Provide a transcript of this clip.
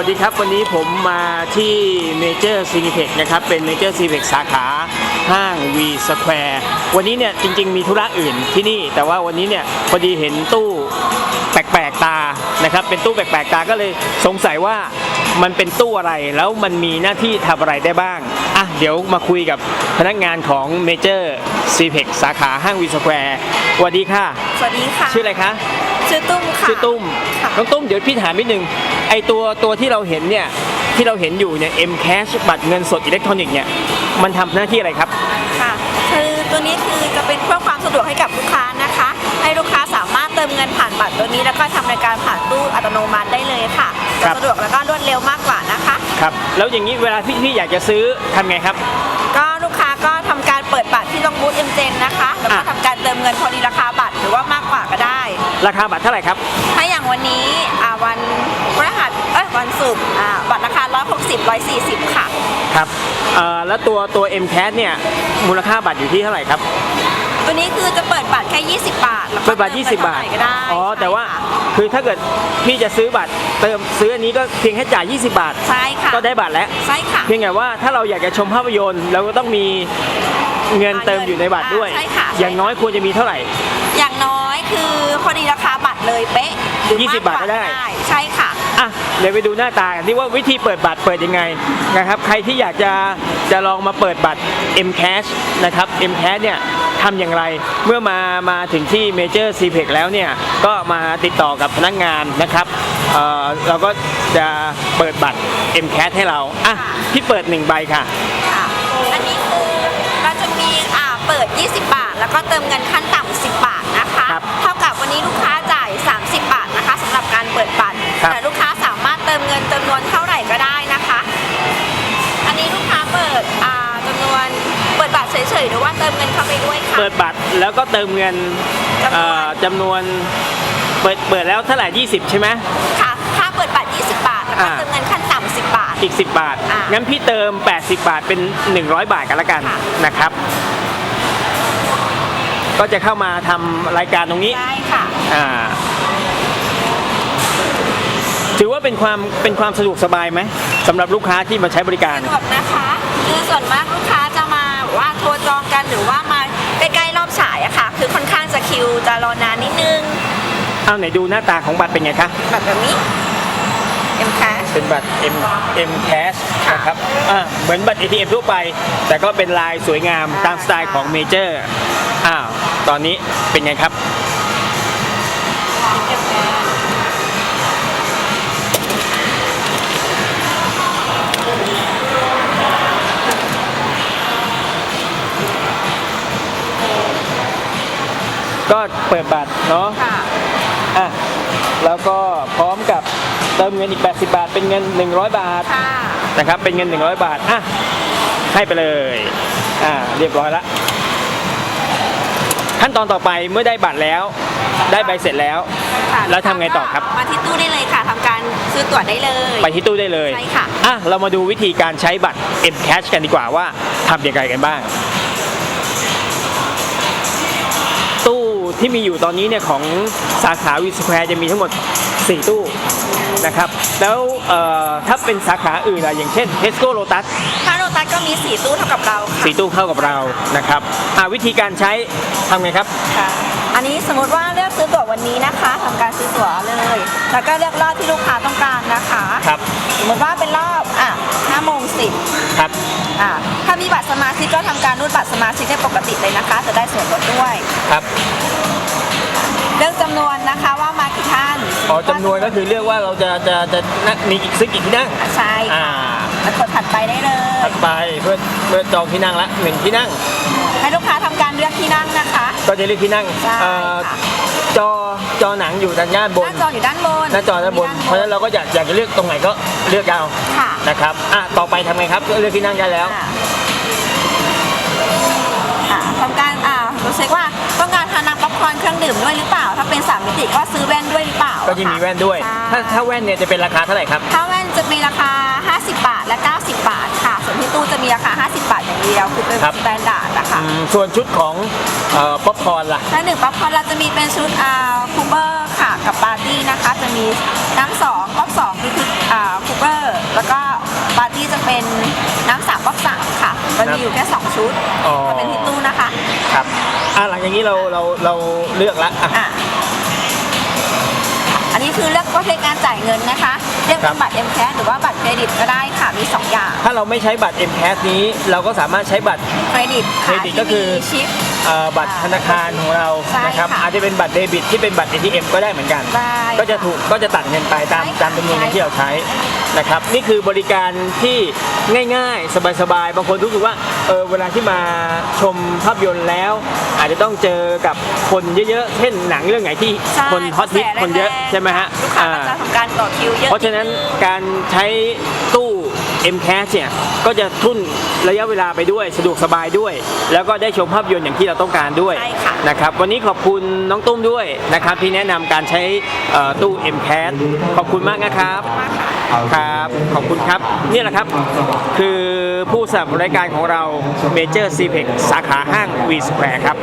วัสดีครับ วันนี้ผมมาที่เมเจอร์ซีนิเพ็กนะครับ เป็นเมเจอร์ซีนิเพ็กสาขาห้าง V Square วันนี้เนี่ยจริง ๆ มีธุระอื่นที่นี่ แต่ว่าวันนี้เนี่ยพอดีเห็นตู้แปลกๆตานะครับ เป็นตู้แปลกๆตาก็เลยสงสัยว่ามันเป็นตู้อะไรแล้วมันมีหน้าที่ทำอะไรได้บ้าง อะ เดี๋ยวมาคุยกับพนักงานของเมเจอร์ซีเพ็กสาขาห้าง V Square สวัสดีค่ะ สวัสดีค่ะ ชื่ออะไรคะ ชื่อตุ้มค่ะชื่อตุ้มค่ะน้องตุ้มเดี๋ยวพี่ถามนิดนึงไอตัวตัวที่เราเห็นเนี่ยที่เราเห็นอยู่เนี่ย M Cash บัตรเงินสดอิเล็กทรอนิกส์เนี่ยมันทำหน้าที่อะไรครับค่ะคือตัวนี้คือจะเป็นเพื่อความสะดวกให้กับลูกค้านะคะ ให้ลูกค้าสามารถเติมเงินผ่านบัตรตัวนี้ แล้วก็ทำรายการผ่านตู้อัตโนมัติได้เลยค่ะครัจะบสะดวกแล้วก็รวดเร็วมากกว่านะคะครับแล้วอย่างนี้เวลาพี่พี่อยากจะซื้อทำไงครับ ก็ลูกค้าก็ทำการเปิดบัตรที่ตรงบูธเอ็มเจนนะคะแล้วก็อะทำการเติมเงินพอดีราคาบัตร หรือว่ามากกว่าก็ได้ ราคาบัตรเท่าไหร่ครับ ถ้าอย่างวันนี้อ่าวันพฤหัสเอ้ยวันศุกร์อ่าบัตรราคา 160 140 ค่ะ ครับเอ่อแล้วตัวตัว M Cash เนี่ยมูลค่าบัตรอยู่ที่เท่าไหร่ครับตัวนี้คือจะเปิดบัตรแค่ 20 บาทแล้วก็เปิดบัตรติม20ไปบาทเท่ไหร่ก็ได้อ๋อใช่แต่ว่าค่ะคือถ้าเกิดพี่จะซื้อบัตรเติมซื้ออันนี้ก็เพียงแค่จ่าย 20 บาท ใช่ค่ะก็ได้บัตรแล้ว ใช่ค่ะเพียงแต่ว่าถ้าเราอยากจะชมภาพยนตร์เราก็ต้องมีเงินเติมอยู่ในบัตรด้วยใช่ค่ะอย่างน้อยควรจะมีเท่าไหร่ อย่างน้อยคือพอดีราคาบัตรเลยเป๊ะหรือ20มกกว่บาทก็ได้ ใช่ค่ะ อะเดี๋ยวไปดูหน้าตากันที่ว่าวิธีเปิดบัตรเปิดยังไงนะครับใครที่อยากจะจะลองมาเปิดบัตร M Cash นะครับ M Cash เนี่ยทำอย่างไรเมื่อมามาถึงที่ Major c p e c แล้วเนี่ยก็มาติดต่อกับพนักงานนะครับเอ่อเราก็จะเปิดบัตร M Cash ให้เราอะพี่เปิดหนึ่งใบค่ะ ค่ะ อันนี้คือเราจะมีอ่าเปิด 20 บาท แล้วก็เติมเงินขั้นต่ำ10 บาทนะคะ ครับเท่ากับวันนี้ลูกค้าจ่าย 30 บาทนะคะสำหรับการเปิดบัตร ครับ แต่ลูกค้าสามารถเติมเงินจำนวนเท่าไหร่ก็ได้นะคะ อันนี้ลูกค้าเปิดอ่าจำนวนเปิดบัตรเฉยๆหรือว่าเติมเงินเข้าไปด้วยค่ะ เปิดบัตรแล้วก็เติมเงินจำนวนเอ่อจำนวนเปิดเปิดแล้วเท่าไหร่ 20 ใช่ไหม ค่ะค่าเปิดบัตร 20 บาท แล้วก็อ่า เติมเงินขั้นต่ำ 10 บาท อีก 10 บาท อะงั้นพี่เติม 80 บาทเป็น 100 บาทกันละกันค่ะ นะครับ ก็จะเข้ามาทำรายการตรงนี้ ได้ค่ะ อ่า ถือว่าเป็นความเป็นความสะดวกสบายไหมสำหรับลูกค้าที่มาใช้บริการ สะดวกนะคะคือส่วนมากลูกค้าจะมาแบบว่าโทรจองกันหรือว่ามาใกล้ๆรอบฉายอะค่ะ คือค่อนข้างจะคิวจะรอนานนิดนึงเอาไหนดูหน้าตาของบัตรเป็นไงคะ แบบแบบนี้เอ็มค่ะเป็นบัตร M M Cash นะครับอ่าเหมือนบัตร ATM ทั่วไป แต่ก็เป็นลายสวยงามตามสไตล์ของเมเจอร์อ้าว ตอนนี้เป็นไงครับ ก็เปิดบัตรเนาะค่ะ อะ แล้วก็พร้อมกับเติมเงินอีก 80 บาท เป็นเงิน 100 บาท ค่ะ นะครับ เป็นเงิน 100 บาท อะ ให้ไปเลย อ่า เรียบร้อยละ ขั้นตอนต่อไปเมื่อได้บัตรแล้ว ได้ใบเสร็จแล้ว ค่ะแล้วทำไงต่อครับ มาที่ตู้ได้เลยค่ะทำการซื้อตั๋วได้เลย ไปที่ตู้ได้เลยใช่ค่ะ อะเรามาดูวิธีการใช้บัตร M Cash กันดีกว่าว่าทำยังไงกันบ้าง ตู้ที่มีอยู่ตอนนี้เนี่ยของสาขาวีสแควร์จะมีทั้งหมด 4 ตู้นะครับ แล้วเอ่อถ้าเป็นสาขาอื่นอะอย่างเช่น Tesco Lotus ถ้าโรตัส ก็มีสีตู้เท่ากับเราค่ะสี่ตู้เข้ากับเรานะครับอะวิธีการใช้ทำไงครับ ค่ะ อันนี้สมมติว่าเลือกซื้อตั๋ววันนี้นะคะทำการซื้อตั๋วเลย แล้วก็เลือกรอบที่ลูกค้าต้องการนะคะ ครับสมมติว่าเป็นรอบอะ5โมง10ครับอ่าถ้ามีบัตรสมาชิกก็ทำการรูดบัตรสมาชิกได้ปกติเลยนะคะ จะได้ส่วนลดด้วย ครับเลือกจำนวนนะคะว่ามากี่ท่านอ๋อจำนวนก็คือเลือกว่าเราจะจะจะนักมีกี่ซื้อกี่ที่นั่ง ใช่อ่าค่ะ แล้วกดถัดไปได้เลย ถัดไปเพื่อเพื่อจองที่นั่งละหนึ่งที่นั่ง ให้ลูกค้าทำการเลือกที่นั่งนะคะก็จะเลือกที่นั่งใช่เอ่อค่ะจอจอหนังอยู่ด้านด้านบหนน้าจออยู่ด้านบนหน้าจอด้านบน เพราะฉะนั้นเราก็อยากอยากจะเลือกตรงไหนก็เลือกเอาค่ะนะครับอะต่อไปทำไงครับเลือกที่นั่งได้แล้ว อ่าอ่าทำการอ่าเราเช็คว่าต้องการทานน้ำป๊อปคอร์นเครื่องดื่มด้วยหรือเปล่า ถ้าเป็นสามมิติก็ซื้อแว่นด้วยหรือเปล่าก็จะมีแว่นด้วยใช่ถ้าถ้าแว่นเนี่ยจะเป็นราคาเท่าไหร่ครับ ถ้าแว่นจะมีราคา50บาท และ 90 บาทค่ะ ส่วนที่ตู้จะมีราคา 50 บาทอย่างเดียว คือเป็นครับ สแตนดาร์ดนะคะอืมส่วนชุดของป๊อปคอร์นล่ะถ้าหนึ่งป๊อปคอร์นเราจะมีเป็นชุดอ่าคูเบอร์ค่ะกับปาร์ตี้นะคะ จะมีน้ำสองป๊อปสองคือคืออ่าคูเบอร์แล้วก็ปาร์ตี้จะเป็นน้ำสามก๊อกสามค่ะ มันมีอยู่แค่สองชุดอ๋อจะเป็นที่ตู้นะคะ ครับอะหลังจากนี้เราเราเราเลือกละอะ อะอันนี้ คือเลือกประเภทการจ่ายเงินนะคะ เรียกครัเป็บนบัตร M Cash หรือว่าบัตรเครดิตก็ได้ค่ะ มี 2 อย่าง ถ้าเราไม่ใช้บัตร M c a s นี้ เราก็สามารถใช้บัตรเครดิตเครค่ะดิตที่ก็คือมีชิปเอ่อบัตรธนาคารของเราใช่นะครับค่ะอาจจะเป็นบัตรเดบิตที่เป็นบัตร ATM ก็ได้เหมือนกัน ได้ก็จะถูกก็จะตัดเงินไปตามใช่ค่ะตามจำนวนเงินที่เราใช้นะครับนี่คือบริการที่ง่ายๆ สบายๆ บางคนรู้สึกว่าเออเวลาที่มาชมภาพยนตร์แล้ว อาจจะต้องเจอกับคนเยอะๆ เช่นหนังเรื่องไหนที่ใช่คนฮอตฮิตกระแสคนเยอะแรงๆใช่ไหมฮะลูกค้าก็อ่าจะทำการต่อคิวเยอะเพราะฉะนั้นการใช้ตู้ M Cash เนี่ยก็จะทุ่นระยะเวลาไปด้วยสะดวกสบายด้วย แล้วก็ได้ชมภาพยนตร์อย่างที่เราต้องการด้วยใช่ค่ะ นะครับวันนี้ขอบคุณน้องตุ้มด้วยนะครับที่แนะนำการใช้เอ่อตู้ M Cash ขอบคุณมากนะครับมากค่ะครับขอบคุณครับนี่แหละครับ คือผู้สนับสนุนรายการของเรา Major c p e x สาขาห้าง V Square ครับ